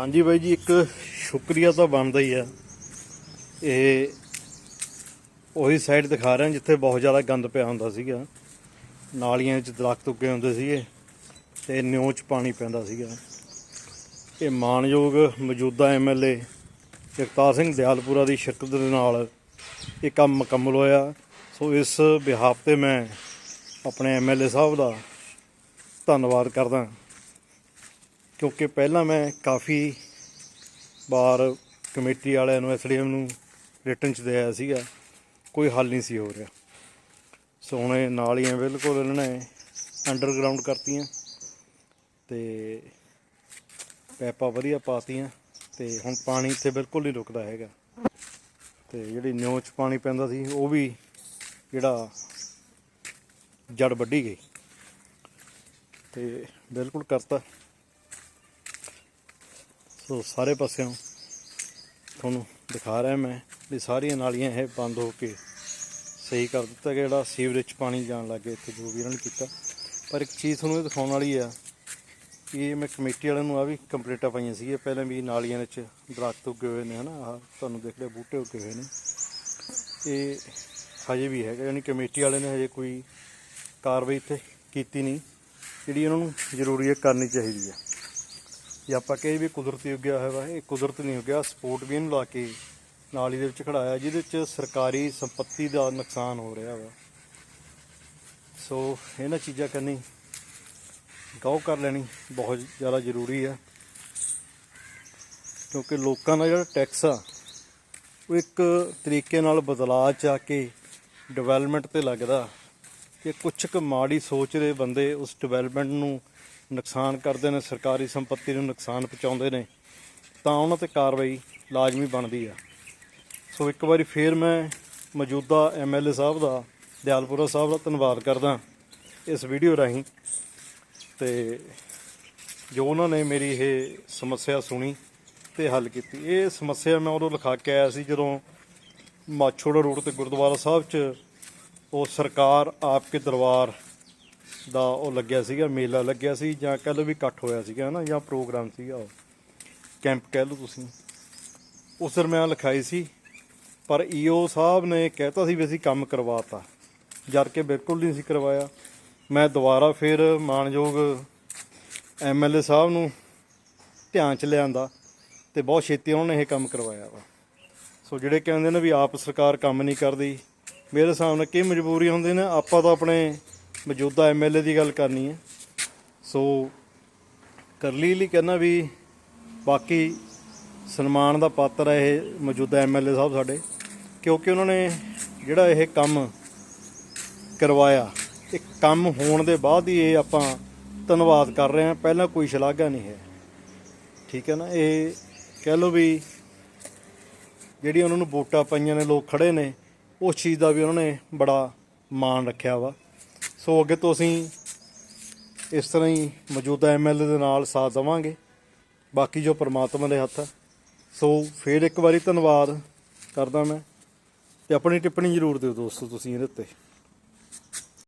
ਹਾਂਜੀ ਬਾਈ ਜੀ, ਇੱਕ ਸ਼ੁਕਰੀਆ ਤਾਂ ਬਣਦਾ ਹੀ ਆ। ਇਹ ਉਹੀ ਸਾਈਡ ਦਿਖਾ ਰਹੇ ਜਿੱਥੇ ਬਹੁਤ ਜ਼ਿਆਦਾ ਗੰਦ ਪਿਆ ਹੁੰਦਾ ਸੀਗਾ। ਨਾਲੀਆਂ 'ਚ ਦਰਖਤ ਉੱਗੇ ਹੁੰਦੇ ਸੀਗੇ ਤੇ ਨਿਉਂ 'ਚ ਪਾਣੀ ਪੈਂਦਾ ਸੀਗਾ। ਇਹ ਮਾਨਯੋਗ ਮੌਜੂਦਾ ਐਮਐਲਏ ਜਗਤਾਰ ਸਿੰਘ ਦਿਆਲਪੁਰਾ ਦੀ ਸ਼ਿਰਕਤ ਦੇ ਨਾਲ ਇਹ ਕੰਮ ਮੁਕੰਮਲ ਹੋਇਆ। ਸੋ ਇਸ ਬਿਹਾਫ ਤੇ ਮੈਂ ਆਪਣੇ ਐਮਐਲਏ ਸਾਹਿਬ ਦਾ ਧੰਨਵਾਦ ਕਰਦਾ। ਕਿਉਂਕਿ ਪਹਿਲਾਂ ਮੈਂ ਕਾਫੀ ਵਾਰ ਕਮੇਟੀ ਵਾਲਿਆਂ ਨੂੰ ਐਸਡੀਐਮ ਨੂੰ ਰਿਟਰਨ ਚ ਦਿਆ ਸੀਗਾ, ਕੋਈ ਹੱਲ ਨਹੀਂ ਸੀ ਹੋ ਰਿਹਾ। ਸੋ ਨਾਲੀਆਂ ਬਿਲਕੁਲ ਇਹਨਾਂ ਨੇ ਅੰਡਰਗਰਾਉਂਡ ਕਰਤੀਆਂ ਤੇ ਪੈਪਾਂ ਵਧੀਆ ਪਾਤੀਆਂ ਤੇ ਹੁਣ ਪਾਣੀ ਇੱਥੇ ਬਿਲਕੁਲ ਨਹੀਂ ਰੁਕਦਾ ਹੈਗਾ। ਤੇ ਜਿਹੜੀ ਨਿਉਂ ਚ ਪਾਣੀ ਪੈਂਦਾ ਸੀ, ਉਹ ਵੀ ਜਿਹੜਾ ਜੜ ਵੱਢੀ ਗਈ। ਤੇ ਬਿਲਕੁਲ ਕਰਤਾ। ਸੋ ਸਾਰੇ ਪਾਸਿਓਂ ਤੁਹਾਨੂੰ ਦਿਖਾ ਰਿਹਾ ਮੈਂ ਵੀ ਸਾਰੀਆਂ ਨਾਲੀਆਂ ਇਹ ਬੰਦ ਹੋ ਕੇ ਸਹੀ ਕਰ ਦਿੱਤਾ ਗਿਆ। ਜਿਹੜਾ ਸੀਵਰੇਜ 'ਚ ਪਾਣੀ ਜਾਣ ਲੱਗੇ ਇੱਥੇ ਜੋ ਵੀ ਇਹਨਾਂ ਨੇ ਕੀਤਾ। ਪਰ ਇੱਕ ਚੀਜ਼ ਤੁਹਾਨੂੰ ਇਹ ਦਿਖਾਉਣ ਵਾਲੀ ਆ ਕਿ ਇਹ ਮੈਂ ਕਮੇਟੀ ਵਾਲਿਆਂ ਨੂੰ ਆ ਵੀ ਕੰਪਲੀਟਾਂ ਪਾਈਆਂ ਸੀਗੀਆਂ। ਪਹਿਲਾਂ ਵੀ ਨਾਲੀਆਂ ਵਿੱਚ ਦਰਖਤ ਉੱਗੇ ਹੋਏ ਨੇ, ਹਨਾ? ਆਹ ਤੁਹਾਨੂੰ ਦੇਖ ਲਿਆ, ਬੂਟੇ ਉੱਗੇ ਹੋਏ ਨੇ। ਇਹ ਹਜੇ ਵੀ ਹੈਗਾ, ਯਾਨੀ ਕਮੇਟੀ ਵਾਲਿਆਂ ਨੇ ਹਜੇ ਕੋਈ ਕਾਰਵਾਈ ਇੱਥੇ ਕੀਤੀ ਨਹੀਂ। ਜਿਹੜੀ ਉਹਨਾਂ ਨੂੰ ਜ਼ਰੂਰੀ ਹੈ, ਕਰਨੀ ਚਾਹੀਦੀ ਹੈ। ਜੇ ਆਪਾਂ ਕਹੇ ਵੀ ਕੁਦਰਤੀ ਉੱਗਿਆ ਹੋਇਆ ਇਹ ਕੁਦਰਤ ਨਹੀਂ ਉੱਗਿਆ, ਸਪੋਰਟ ਵੀ ਇਹਨੂੰ ਲਾ ਕੇ ਨਾਲੀ ਦੇ ਵਿੱਚ ਖੜਾਇਆ, ਜਿਹਦੇ ਵਿੱਚ ਸਰਕਾਰੀ ਸੰਪਤੀ ਦਾ ਨੁਕਸਾਨ ਹੋ ਰਿਹਾ ਵਾ। ਸੋ ਇਹਨਾਂ ਚੀਜ਼ਾਂ ਕਰਨੀ ਗੌਰ ਕਰ ਲੈਣੀ ਬਹੁਤ ਜ਼ਿਆਦਾ ਜ਼ਰੂਰੀ ਆ। ਕਿਉਂਕਿ ਲੋਕਾਂ ਦਾ ਜਿਹੜਾ ਟੈਕਸ ਆ, ਉਹ ਇੱਕ ਤਰੀਕੇ ਨਾਲ ਬਦਲਾਅ ਚ ਆ ਕੇ ਡਿਵੈਲਪਮੈਂਟ ਤੇ ਲੱਗਦਾ। ਕਿ ਕੁਛ ਕੁ ਮਾੜੀ ਸੋਚ ਦੇ ਬੰਦੇ ਉਸ ਡਿਵੈਲਪਮੈਂਟ ਨੂੰ ਨੁਕਸਾਨ ਕਰਦੇ ਨੇ, ਸਰਕਾਰੀ ਸੰਪਤੀ ਨੂੰ ਨੁਕਸਾਨ ਪਹੁੰਚਾਉਂਦੇ ਨੇ, ਤਾਂ ਉਹਨਾਂ ਤੇ ਕਾਰਵਾਈ ਲਾਜ਼ਮੀ ਬਣਦੀ ਆ। ਸੋ ਇੱਕ ਵਾਰੀ ਫੇਰ ਮੈਂ ਮੌਜੂਦਾ ਐਮਐਲਏ ਸਾਹਿਬ ਦਾ, ਦਿਆਲਪੁਰਾ ਸਾਹਿਬ ਦਾ ਧੰਨਵਾਦ ਕਰਦਾ ਇਸ ਵੀਡੀਓ ਰਾਹੀਂ। ਤੇ ਜੋ ਉਹਨਾਂ ਨੇ ਮੇਰੀ ਇਹ ਸਮੱਸਿਆ ਸੁਣੀ ਤੇ ਹੱਲ ਕੀਤੀ। ਇਹ ਸਮੱਸਿਆ ਮੈਂ ਉਦੋਂ ਲਿਖਾ ਕੇ ਆਇਆ ਸੀ ਜਦੋਂ ਮਾਛੋੜਾ ਰੋਡ ਤੇ ਗੁਰਦੁਆਰਾ ਸਾਹਿਬ 'ਚ ਉਹ ਸਰਕਾਰ, ਆਪਕੇ ਦਰਬਾਰ ਦਾ ਉਹ ਲੱਗਿਆ ਸੀਗਾ, ਮੇਲਾ ਲੱਗਿਆ ਸੀ ਜਾਂ ਕਹਿ ਲਓ ਵੀ ਇਕੱਠ ਹੋਇਆ ਸੀਗਾ, ਹਨਾ, ਜਾਂ ਪ੍ਰੋਗਰਾਮ ਸੀਗਾ ਉਹ। ਕੈਂਪ ਕਹਿ ਲਓ ਤੁਸੀਂ। ਉਸ ਦਰਮਿਆਨ ਲਿਖਾਈ ਸੀ, ਪਰ ਈਓ ਸਾਹਿਬ ਨੇ ਕਹਿਤਾ ਸੀ ਵੀ ਅਸੀਂ ਕੰਮ ਕਰਵਾਤਾ। ਜਦ ਕਿ ਬਿਲਕੁਲ ਨਹੀਂ ਸੀ ਕਰਵਾਇਆ। ਮੈਂ ਦੁਬਾਰਾ ਫਿਰ ਮਾਨਯੋਗ ਐਮਐਲਏ ਸਾਹਿਬ ਨੂੰ ਧਿਆਨ ਚ ਲਿਆਂਦਾ ਤੇ ਬਹੁਤ ਛੇਤੀ ਉਹਨਾਂ ਨੇ ਇਹ ਕੰਮ ਕਰਵਾਇਆ ਵਾ। ਸੋ ਜਿਹੜੇ ਕਹਿੰਦੇ ਨੇ ਵੀ ਆਪ ਸਰਕਾਰ ਕੰਮ ਨਹੀਂ ਕਰਦੀ, ਮੇਰੇ ਹਿਸਾਬ ਨਾਲ ਕੀ ਮਜਬੂਰੀ ਹੁੰਦੀ ਨੇ, ਆਪਾਂ ਤਾਂ ਆਪਣੇ ਮੌਜੂਦਾ ਐਮਐਲਏ ਦੀ ਗੱਲ ਕਰਨੀ ਹੈ। ਸੋ ਕਰਲੀ ਲਈ ਕਹਿੰਦਾ ਵੀ ਬਾਕੀ ਸਨਮਾਨ ਦਾ ਪਾਤਰ ਹੈ ਇਹ ਮੌਜੂਦਾ ਐਮਐਲਏ ਸਾਹਿਬ ਸਾਡੇ, ਕਿਉਂਕਿ ਉਹਨਾਂ ਨੇ ਜਿਹੜਾ ਇਹ ਕੰਮ ਕਰਵਾਇਆ, ਇਹ ਕੰਮ ਹੋਣ ਦੇ ਬਾਅਦ ਹੀ ਇਹ ਆਪਾਂ ਧੰਨਵਾਦ ਕਰ ਰਹੇ ਹਾਂ। ਪਹਿਲਾਂ ਕੋਈ ਸ਼ਲਾਘਾ ਨਹੀਂ ਹੈ। ਠੀਕ ਹੈ ਨਾ? ਇਹ ਕਹਿ ਲਓ ਵੀ ਜਿਹੜੀ ਉਹਨਾਂ ਨੂੰ ਵੋਟਾਂ ਪਾਈਆਂ ਨੇ, ਲੋਕ ਖੜੇ ਨੇ, ਉਸ ਚੀਜ਼ ਦਾ ਵੀ ਉਹਨਾਂ ਨੇ ਬੜਾ ਮਾਣ ਰੱਖਿਆ ਵਾ। ਸੋ ਅੱਗੇ ਤੋਂ ਅਸੀਂ ਇਸ ਤਰ੍ਹਾਂ ਹੀ ਮੌਜੂਦਾ ਐਮਐਲਏ ਦੇ ਨਾਲ ਸਾਥ ਦੇਵਾਂਗੇ। ਬਾਕੀ ਜੋ ਪਰਮਾਤਮਾ ਦੇ ਹੱਥ ਹੈ ਸੋ ਫੇਰ ਇੱਕ ਵਾਰੀ ਧੰਨਵਾਦ ਕਰਦਾ ਮੈਂ ਤੇ ਆਪਣੀ ਟਿੱਪਣੀ ਜ਼ਰੂਰ ਦਿਓ ਦੋਸਤੋ ਤੁਸੀਂ ਇਹਦੇ ਉੱਤੇ।